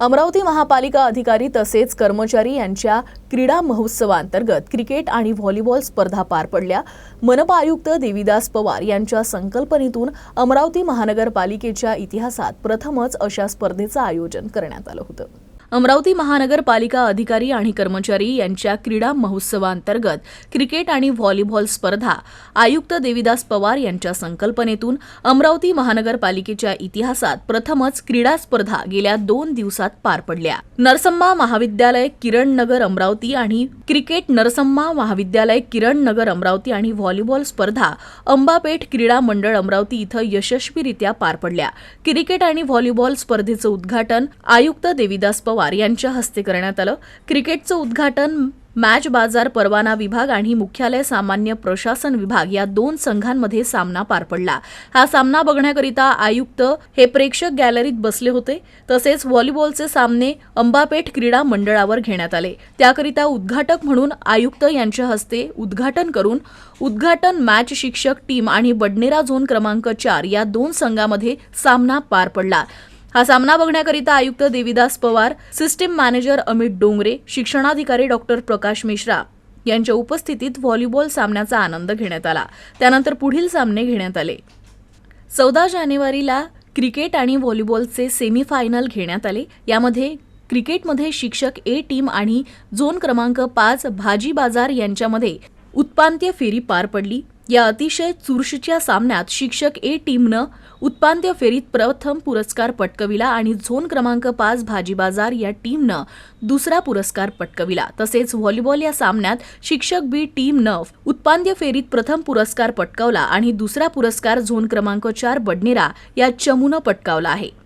अमरावती महापालिका अधिकारी तसेच कर्मचारी यांच्या क्रीडा महोत्सवांतर्गत क्रिकेट आणि व्हॉलीबॉल स्पर्धा पार पडल्या. मनपा आयुक्त देविदास पवार यांच्या संकल्पनेतून अमरावती महानगरपालिकेच्या इतिहासात प्रथमच अशा स्पर्धेचं आयोजन करण्यात आलं होतं. अमरावती महानगरपालिका अधिकारी आणि कर्मचारी यांच्या क्रीडा महोत्सवांतर्गत क्रिकेट आणि व्हॉलीबॉल स्पर्धा आयुक्त देविदास पवार यांच्या संकल्पनेतून अमरावती महानगरपालिकेच्या इतिहासात प्रथमच क्रीडा स्पर्धा गेल्या दोन दिवसात पार पडल्या. नरसम्मा महाविद्यालय किरण नगर अमरावती आणि क्रिकेट नरसम्मा महाविद्यालय किरण नगर अमरावती आणि व्हॉलीबॉल स्पर्धा अंबापेठ क्रीडा मंडळ अमरावती इथं यशस्वीरित्या पार पडल्या. क्रिकेट आणि व्हॉलीबॉल स्पर्धेचं उद्घाटन आयुक्त देविदास पवार यांच्या हस्ते करण्यात आलं. क्रिकेटचं उद्घाटन मॅच बाजार परवाना विभाग आणि मुख्यालय सामान्य प्रशासन विभाग या दोन संघांमध्ये सामना पार पडला. हा सामना बघण्याकरिता आयुक्त हे प्रेक्षक गॅलरीत बसले होते. तसेच व्हॉलीबॉलचे सामने अंबापेठ क्रीडा मंडळावर घेण्यात आले. त्याकरिता उद्घाटक म्हणून आयुक्त यांच्या हस्ते उद्घाटन करून उद्घाटन मॅच शिक्षक टीम आणि बडनेरा झोन क्रमांक चार या दोन संघामध्ये सामना पार पडला. हा सामना बघण्याकरिता आयुक्त देविदास पवार सिस्टीम मॅनेजर अमित डोंगरे शिक्षणाधिकारी डॉक्टर प्रकाश मिश्रा यांच्या उपस्थितीत व्हॉलीबॉल सामन्याचा आनंद घेण्यात आला. त्यानंतर पुढील सामने घेण्यात आले. चौदा जानेवारीला क्रिकेट आणि व्हॉलीबॉलचे सेमीफायनल घेण्यात आले. यामध्ये क्रिकेटमध्ये शिक्षक ए टीम आणि झोन क्रमांक पाच भाजी बाजार यांच्यामध्ये उत्पांत्य फेरी पार पडली. या अतिशय चुरशीच्या सामन्यात शिक्षक ए टीमनं उत्पांत्य फेरीत प्रथम पुरस्कार पटकविला आणि झोन क्रमांक पाच भाजी बाजार या टीमनं दुसरा पुरस्कार पटकविला. तसेच व्हॉलीबॉल या सामन्यात शिक्षक बी टीमनं उत्पांत्य फेरीत प्रथम पुरस्कार पटकावला आणि दुसरा पुरस्कार झोन क्रमांक चार बडनेरा या चमूनं पटकावला आहे.